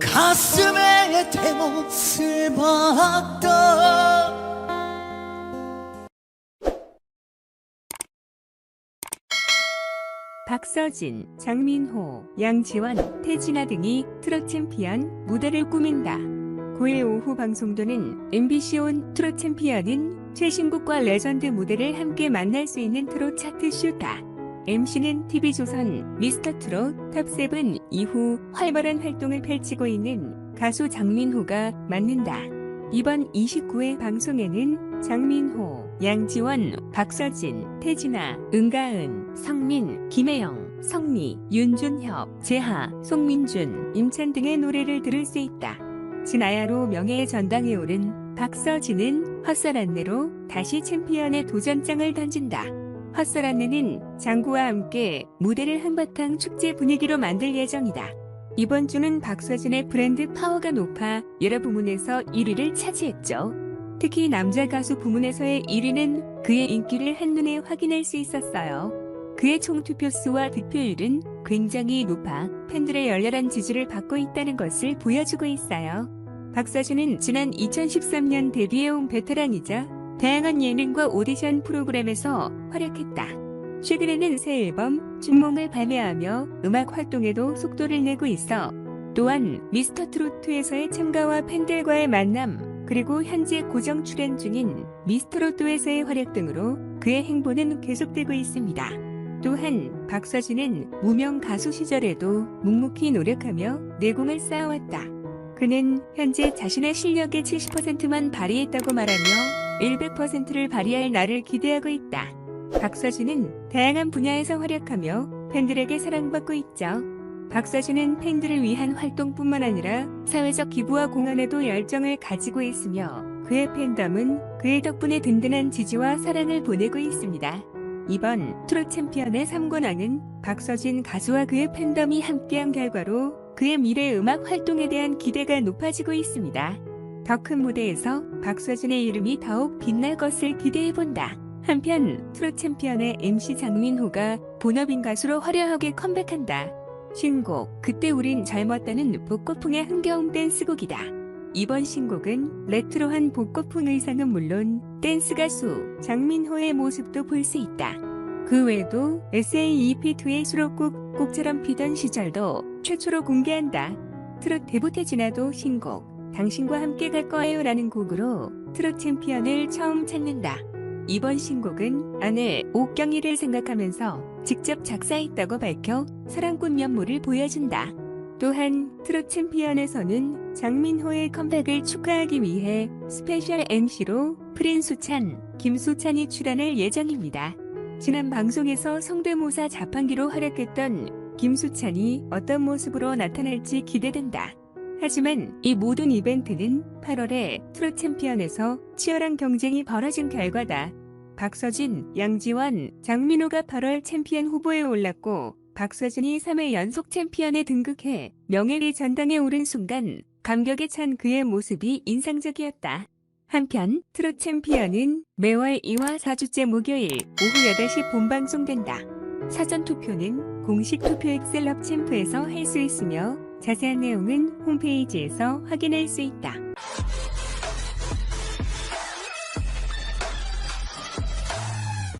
가슴에 대못을 박다 박서진, 장민호, 양지원, 태진아 등이 트롯 챔피언 무대를 꾸민다. 9일 오후 방송되는 MBC 온 트롯 챔피언은 최신곡과 레전드 무대를 함께 만날 수 있는 트롯 차트 쇼다. MC는 TV조선 미스터 트롯 탑7 이후 활발한 활동을 펼치고 있는 가수 장민호가 맡는다. 이번 29회 방송에는 장민호, 양지원, 박서진, 태진아, 은가은, 성민, 김혜영, 성미, 윤준협, 재하, 송민준, 임찬 등의 노래를 들을 수 있다. 진아야로 명예의 전당에 오른 박서진은 헛설 안내로 다시 챔피언의 도전장을 던진다. 헛설 안내는 장구와 함께 무대를 한바탕 축제 분위기로 만들 예정이다. 이번 주는 박서진의 브랜드 파워가 높아 여러 부문에서 1위를 차지했죠. 특히 남자 가수 부문에서의 1위는 그의 인기를 한눈에 확인할 수 있었어요. 그의 총 투표수와 득표율은 굉장히 높아 팬들의 열렬한 지지를 받고 있다는 것을 보여주고 있어요. 박서준은 지난 2013년 데뷔해온 베테랑이자 다양한 예능과 오디션 프로그램에서 활약했다. 최근에는 새 앨범 준몽을 발매하며 음악 활동에도 속도를 내고 있어 또한 미스터 트로트에서의 참가와 팬들과의 만남 그리고 현재 고정 출연 중인 미스터 로또에서의 활약 등으로 그의 행보는 계속되고 있습니다. 또한 박서진은 무명 가수 시절에도 묵묵히 노력하며 내공을 쌓아왔다. 그는 현재 자신의 실력의 70%만 발휘했다고 말하며 100%를 발휘할 날을 기대하고 있다. 박서진은 다양한 분야에서 활약하며 팬들에게 사랑받고 있죠. 박서진은 팬들을 위한 활동뿐만 아니라 사회적 기부와 공헌에도 열정을 가지고 있으며 그의 팬덤은 그의 덕분에 든든한 지지와 사랑을 보내고 있습니다. 이번 트롯 챔피언의 3관왕은 박서진 가수와 그의 팬덤이 함께한 결과로 그의 미래 음악 활동에 대한 기대가 높아지고 있습니다. 더 큰 무대에서 박서진의 이름이 더욱 빛날 것을 기대해본다. 한편 트롯 챔피언의 MC 장민호가 본업인 가수로 화려하게 컴백한다. 신곡 그때 우린 젊었다는 복고풍의 흥겨운 댄스곡이다. 이번 신곡은 레트로한 복고풍 의상은 물론 댄스 가수 장민호의 모습도 볼 수 있다. 그 외에도 SAEP2의 수록곡 곡처럼 피던 시절도 최초로 공개한다. 트롯 데뷔태 지나도 신곡 당신과 함께 갈 거예요 라는 곡으로 트롯 챔피언을 처음 찾는다. 이번 신곡은 아내 옥경이를 생각하면서 직접 작사했다고 밝혀 사랑꾼 면모를 보여준다. 또한 트롯 챔피언에서는 장민호의 컴백을 축하하기 위해 스페셜 MC로 프린수찬, 김수찬이 출연할 예정입니다. 지난 방송에서 성대모사 자판기로 활약했던 김수찬이 어떤 모습으로 나타날지 기대된다. 하지만 이 모든 이벤트는 8월에 트롯 챔피언에서 치열한 경쟁이 벌어진 결과다. 박서진, 양지원, 장민호가 8월 챔피언 후보에 올랐고 박서진이 3회 연속 챔피언에 등극해 명예의 전당에 오른 순간 감격에 찬 그의 모습이 인상적이었다. 한편 트롯 챔피언은 매월 2화 4주째 목요일 오후 8시 본방송된다. 사전 투표는 공식 투표 엑셀 럽 챔프에서 할 수 있으며 자세한 내용은 홈페이지에서 확인할 수 있다.